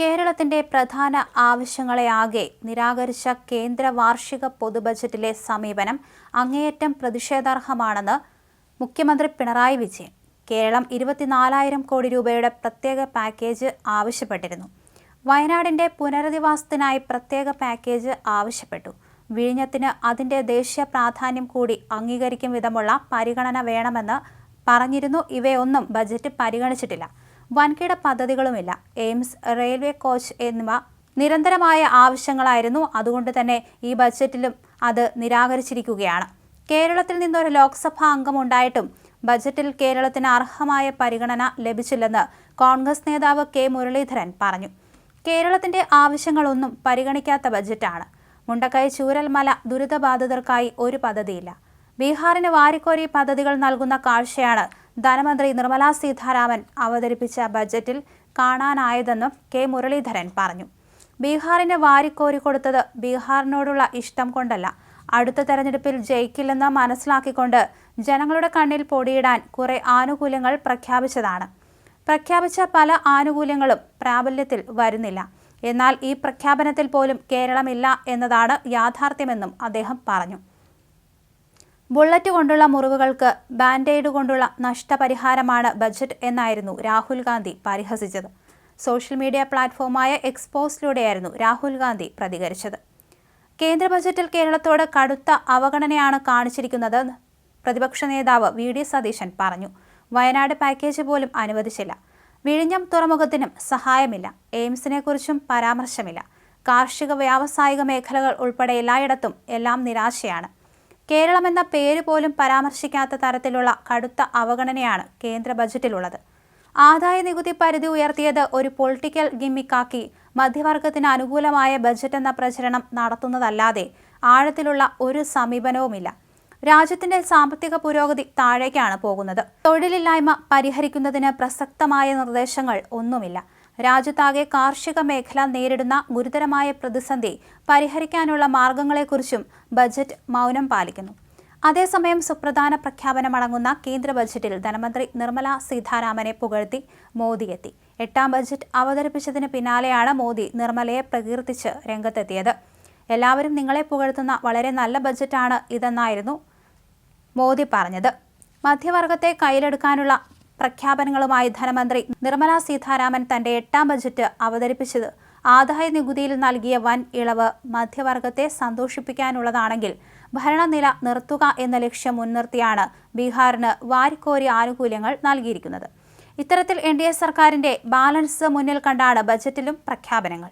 കേരളത്തിന്റെ പ്രധാന ആവശ്യങ്ങളെ ആകെ നിരാകരിച്ച കേന്ദ്ര വാർഷിക പൊതുബജറ്റിലെ സമീപനം അങ്ങേയറ്റം പ്രതിഷേധാർഹമാണെന്ന് മുഖ്യമന്ത്രി പിണറായി വിജയൻ. കേരളം ഇരുപത്തിനാലായിരം കോടി രൂപയുടെ പ്രത്യേക പാക്കേജ് ആവശ്യപ്പെട്ടിരുന്നു. വയനാടിന്റെ പുനരധിവാസത്തിനായി പ്രത്യേക പാക്കേജ് ആവശ്യപ്പെട്ടു. വിഴിഞ്ഞത്തിന് അതിന്റെ ദേശീയ പ്രാധാന്യം കൂടി അംഗീകരിക്കും വിധമുള്ള പരിഗണന വേണമെന്ന് പറഞ്ഞിരുന്നു. ഇവയൊന്നും ബജറ്റ് പരിഗണിച്ചിട്ടില്ല. വൻകിട പദ്ധതികളുമില്ല. എയിംസ് റെയിൽവേ കോച്ച് എന്നിവ നിരന്തരമായ ആവശ്യങ്ങളായിരുന്നു. അതുകൊണ്ട് തന്നെ ഈ ബജറ്റിലും അത് നിരാകരിച്ചിരിക്കുകയാണ്. കേരളത്തിൽ നിന്നൊരു ലോക്സഭാ അംഗമുണ്ടായിട്ടും ബജറ്റിൽ കേരളത്തിന് അർഹമായ പരിഗണന ലഭിച്ചില്ലെന്ന് കോൺഗ്രസ് നേതാവ് കെ. മുരളീധരൻ പറഞ്ഞു. കേരളത്തിന്റെ ആവശ്യങ്ങളൊന്നും പരിഗണിക്കാത്ത ബജറ്റാണ്. മുണ്ടക്കൈ ചൂരൽമല ദുരിതബാധിതർക്കായി ഒരു പദ്ധതിയില്ല. ബീഹാറിന് വാരിക്കോരി പദ്ധതികൾ നൽകുന്ന കാഴ്ചയാണ് ധനമന്ത്രി നിർമ്മല സീതാരാമൻ അവതരിപ്പിച്ച ബജറ്റിൽ കാണാനായതെന്നും കെ മുരളീധരൻ പറഞ്ഞു. ബീഹാറിന് വാരിക്കോരി കൊടുത്തത് ബീഹാറിനോടുള്ള ഇഷ്ടം കൊണ്ടല്ല. അടുത്ത തെരഞ്ഞെടുപ്പിൽ ജയിക്കില്ലെന്ന് മനസ്സിലാക്കിക്കൊണ്ട് ജനങ്ങളുടെ കണ്ണിൽ പൊടിയിടാൻ കുറെ ആനുകൂല്യങ്ങൾ പ്രഖ്യാപിച്ചതാണ്. പ്രഖ്യാപിച്ച പല ആനുകൂല്യങ്ങളും പ്രാബല്യത്തിൽ വരുന്നില്ല. എന്നാൽ ഈ പ്രഖ്യാപനത്തിൽ പോലും കേരളമില്ല എന്നതാണ് യാഥാർത്ഥ്യമെന്നും അദ്ദേഹം പറഞ്ഞു. ബുള്ളറ്റ് കൊണ്ടുള്ള മുറിവുകൾക്ക് ബാൻഡേഡ് കൊണ്ടുള്ള നഷ്ടപരിഹാരമാണ് ബജറ്റ് എന്നായിരുന്നു രാഹുൽ ഗാന്ധി പരിഹസിച്ചത്. സോഷ്യൽ മീഡിയ പ്ലാറ്റ്ഫോമായ എക്സ്പോസിലൂടെയായിരുന്നു രാഹുൽ ഗാന്ധി പ്രതികരിച്ചത്. കേന്ദ്ര ബജറ്റിൽ കേരളത്തോട് കടുത്ത അവഗണനയാണ് കാണിച്ചിരിക്കുന്നത് പ്രതിപക്ഷ നേതാവ് വി ഡി സതീശൻ പറഞ്ഞു. വയനാട് പാക്കേജ് പോലും അനുവദിച്ചില്ല. വിഴിഞ്ഞം തുറമുഖത്തിനും സഹായമില്ല. എയിംസിനെക്കുറിച്ചും പരാമർശമില്ല. കാർഷിക വ്യാവസായിക മേഖലകൾ ഉൾപ്പെടെ എല്ലായിടത്തും എല്ലാം നിരാശയാണ്. കേരളം എന്ന പേര് പോലും പരാമർശിക്കാത്ത തരത്തിലുള്ള കടുത്ത അവഗണനയാണ് കേന്ദ്ര ബജറ്റിലുള്ളത്. ആദായ നികുതി പരിധി ഉയർത്തിയത് ഒരു പൊളിറ്റിക്കൽ ഗിമ്മിക്കാക്കി മധ്യവർഗത്തിന് അനുകൂലമായ ബജറ്റ് എന്ന പ്രചരണം നടത്തുന്നതല്ലാതെ ആഴത്തിലുള്ള ഒരു സമീപനവുമില്ല. രാജ്യത്തിന്റെ സാമ്പത്തിക പുരോഗതി താഴേക്കാണ് പോകുന്നത്. തൊഴിലില്ലായ്മ പരിഹരിക്കുന്നതിന് പ്രസക്തമായ നിർദ്ദേശങ്ങൾ ഒന്നുമില്ല. രാജ്യത്താകെ കാർഷിക മേഖല നേരിടുന്ന ഗുരുതരമായ പ്രതിസന്ധി പരിഹരിക്കാനുള്ള മാർഗങ്ങളെക്കുറിച്ചും ബജറ്റ് മൗനം പാലിക്കുന്നു. അതേസമയം സുപ്രധാന പ്രഖ്യാപനമടങ്ങുന്ന കേന്ദ്ര ബജറ്റിൽ ധനമന്ത്രി നിർമ്മല സീതാരാമനെ പുകഴ്ത്തി മോദി എത്തി എട്ടാം ബജറ്റ് അവതരിപ്പിച്ചതിന് പിന്നാലെയാണ് മോദി നിർമ്മലയെ പ്രകീർത്തിച്ച് രംഗത്തെത്തിയത്. എല്ലാവരും നിങ്ങളെ പുകഴ്ത്തുന്ന വളരെ നല്ല ബജറ്റാണ് ഇതെന്നായിരുന്നു മോദി പറഞ്ഞത്. മധ്യവർഗത്തെ കയ്യിലെടുക്കാനുള്ള പ്രഖ്യാപനങ്ങളുമായി ധനമന്ത്രി നിർമ്മല സീതാരാമൻ തന്റെ എട്ടാം ബജറ്റ് അവതരിപ്പിച്ചത്. ആദായ നികുതിയിൽ നൽകിയ വൻ ഇളവ് മധ്യവർഗത്തെ സന്തോഷിപ്പിക്കാനുള്ളതാണെങ്കിൽ ഭരണനില നിർത്തുക എന്ന ലക്ഷ്യം മുൻനിർത്തിയാണ് ബീഹാറിന് വാരിക്കോരി ആനുകൂല്യങ്ങൾ നൽകിയിരിക്കുന്നത്. ഇത്തരത്തിൽ എൻ ഡി എ സർക്കാരിന്റെ ബാലൻസ് മുന്നിൽ കണ്ടാണ് ബജറ്റിലും പ്രഖ്യാപനങ്ങൾ.